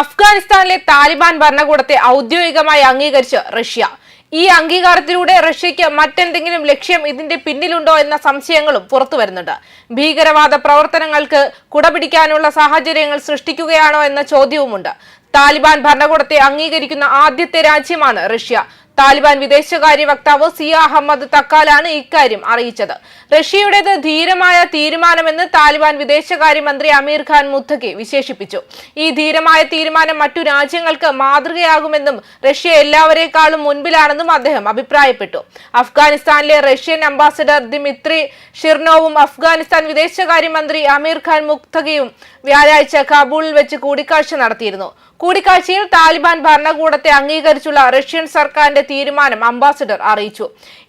അഫ്ഗാനിസ്ഥാനിലെ താലിബാൻ ഭരണകൂടത്തെ ഔദ്യോഗികമായി അംഗീകരിച്ച് റഷ്യ. ഈ അംഗീകാരത്തിലൂടെ റഷ്യയ്ക്ക് മറ്റെന്തെങ്കിലും ലക്ഷ്യം ഇതിന്റെ പിന്നിലുണ്ടോ എന്ന സംശയങ്ങളും പുറത്തു വരുന്നുണ്ട്. ഭീകരവാദ പ്രവർത്തനങ്ങൾക്ക് കുടപിടിക്കാനുള്ള സാഹചര്യങ്ങൾ സൃഷ്ടിക്കുകയാണോ എന്ന ചോദ്യവുമുണ്ട്. താലിബാൻ ഭരണകൂടത്തെ അംഗീകരിക്കുന്ന ആദ്യത്തെ രാജ്യമാണ് റഷ്യ. താലിബാൻ വിദേശകാര്യ വക്താവ് സിയ അഹമ്മദ് തക്കാലാണ് ഇക്കാര്യം അറിയിച്ചത്. റഷ്യയുടേത് ധീരമായ തീരുമാനമെന്ന് താലിബാൻ വിദേശകാര്യമന്ത്രി അമീർ ഖാൻ മുത്തഖി വിശേഷിപ്പിച്ചു. ഈ ധീരമായ തീരുമാനം മറ്റു രാജ്യങ്ങൾക്ക് മാതൃകയാകുമെന്നും റഷ്യ എല്ലാവരേക്കാളും മുൻപിലാണെന്നും അദ്ദേഹം അഭിപ്രായപ്പെട്ടു. അഫ്ഗാനിസ്ഥാനിലെ റഷ്യൻ അംബാസിഡർ ദിമിത്രി ഷിർനോവും അഫ്ഗാനിസ്ഥാൻ വിദേശകാര്യമന്ത്രി അമീർ ഖാൻ മുക്തഖിയും വ്യാഴാഴ്ച കാബൂളിൽ വെച്ച് കൂടിക്കാഴ്ച നടത്തിയിരുന്നു. കൂടിക്കാഴ്ചയിൽ താലിബാൻ ഭരണകൂടത്തെ അംഗീകരിച്ചുള്ള റഷ്യൻ സർക്കാരിന്റെ തീരുമാനം അംബാസിഡർ അറിയിച്ചു.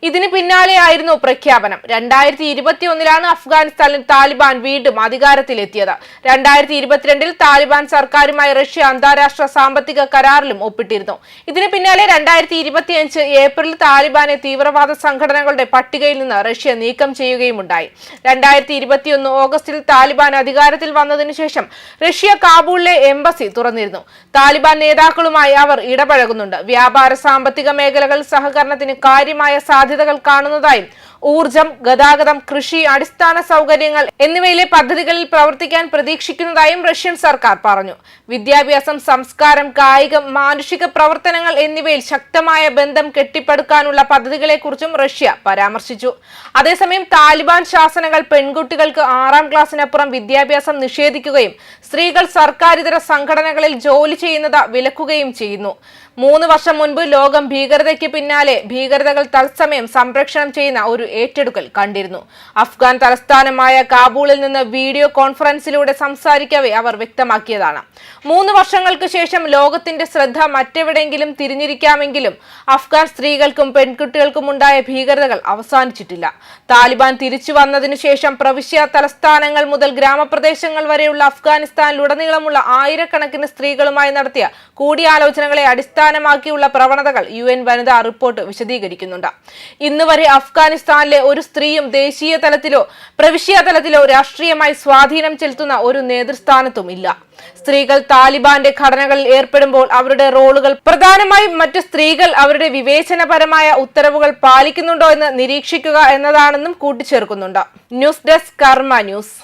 ഇതിന് പിന്നാലെയായിരുന്നു പ്രഖ്യാപനം. രണ്ടായിരത്തി ഇരുപത്തിയൊന്നിലാണ് അഫ്ഗാനിസ്ഥാനിൽ താലിബാൻ വീണ്ടും അധികാരത്തിലെത്തിയത്. രണ്ടായിരത്തി ഇരുപത്തിരണ്ടിൽ താലിബാൻ സർക്കാരുമായി റഷ്യ അന്താരാഷ്ട്ര സാമ്പത്തിക കരാറിലും ഒപ്പിട്ടിരുന്നു. ഇതിന് പിന്നാലെ രണ്ടായിരത്തി ഇരുപത്തിയഞ്ച് ഏപ്രിൽ താലിബാനെ തീവ്രവാദ സംഘടനകളുടെ പട്ടികയിൽ നിന്ന് റഷ്യ നീക്കം ചെയ്യുകയുമുണ്ടായി. രണ്ടായിരത്തി ഇരുപത്തിയൊന്ന് ഓഗസ്റ്റിൽ താലിബാൻ അധികാരത്തിൽ വന്നതിനു ശേഷം റഷ്യ കാബൂളിലെ എംബസി തുറന്നിരുന്നു. താലിബാൻ നേതാക്കളുമായി അവർ ഇടപഴകുന്നുണ്ട്. വ്യാപാര സാമ്പത്തിക മേഖലകൾ സഹകരണത്തിന് കാര്യമായ സാധ്യതകൾ കാണുന്നതായും ഊർജം ഗതാഗതം കൃഷി അടിസ്ഥാന സൗകര്യങ്ങൾ എന്നിവയിലെ പദ്ധതികളിൽ പ്രവർത്തിക്കാൻ പ്രതീക്ഷിക്കുന്നതായും റഷ്യൻ സർക്കാർ പറഞ്ഞു. വിദ്യാഭ്യാസം സംസ്കാരം കായികം മാനുഷിക പ്രവർത്തനങ്ങൾ എന്നിവയിൽ ശക്തമായ ബന്ധം കെട്ടിപ്പടുക്കാനുള്ള പദ്ധതികളെക്കുറിച്ചും റഷ്യ പരാമർശിച്ചു. അതേസമയം താലിബാൻ ശാസനകൾ പെൺകുട്ടികൾക്ക് ആറാം ക്ലാസ്സിനപ്പുറം വിദ്യാഭ്യാസം നിഷേധിക്കുകയും സ്ത്രീകൾ സർക്കാരിതര സംഘടനകളിൽ ജോലി ചെയ്യുന്നത് വിലക്കുകയും ചെയ്യുന്നു. മൂന്ന് വർഷം മുൻപ് ലോകം ഭീകരതയ്ക്ക് പിന്നാലെ ഭീകരതകൾ തത്സമയം സംരക്ഷണം ചെയ്യുന്ന ഒരു ഏറ്റെടുക്കൽ കണ്ടിരുന്നു. അഫ്ഗാൻ തലസ്ഥാനമായ കാബൂളിൽ നിന്ന് വീഡിയോ കോൺഫറൻസിലൂടെ സംസാരിക്കവേ അവർ വ്യക്തമാക്കിയതാണ്. മൂന്ന് വർഷങ്ങൾക്ക് ശേഷം ലോകത്തിന്റെ ശ്രദ്ധ മറ്റെവിടെയെങ്കിലും തിരിഞ്ഞിരിക്കാമെങ്കിലും അഫ്ഗാൻ സ്ത്രീകൾക്കും പെൺകുട്ടികൾക്കും ഉണ്ടായ ഭീകരതകൾ അവസാനിച്ചിട്ടില്ല. താലിബാൻ തിരിച്ചു വന്നതിനു ശേഷം പ്രവിശ്യ തലസ്ഥാനങ്ങൾ മുതൽ ഗ്രാമപ്രദേശങ്ങൾ വരെയുള്ള അഫ്ഗാനിസ്ഥാനിലുടനീളമുള്ള ആയിരക്കണക്കിന് സ്ത്രീകളുമായി നടത്തിയ കൂടിയാലോചനകളെ അടിസ്ഥാനമാക്കിയുള്ള പ്രവണതകൾ യു എൻ വനിതാ റിപ്പോർട്ട് വിശദീകരിക്കുന്നുണ്ട്. ഇന്ന് വരെ അഫ്ഗാനിസ്ഥാനിലെ ഒരു സ്ത്രീയും ദേശീയ തലത്തിലോ പ്രവിശ്യ തലത്തിലോ രാഷ്ട്രീയമായി സ്വാധീനം ചെലുത്തുന്ന ഒരു നേതൃസ്ഥാനത്തും ഇല്ല. സ്ത്രീകൾ താലിബാന്റെ ഘടനകളിൽ ഏർപ്പെടുമ്പോൾ അവരുടെ റോളുകൾ പ്രധാനമായും മറ്റ് സ്ത്രീകൾ അവരുടെ വിവേചനപരമായ ഉത്തരവുകൾ പാലിക്കുന്നുണ്ടോ എന്ന് നിരീക്ഷിക്കുക എന്നതാണെന്നും കൂട്ടിച്ചേർക്കുന്നുണ്ട്. News desk Karma news.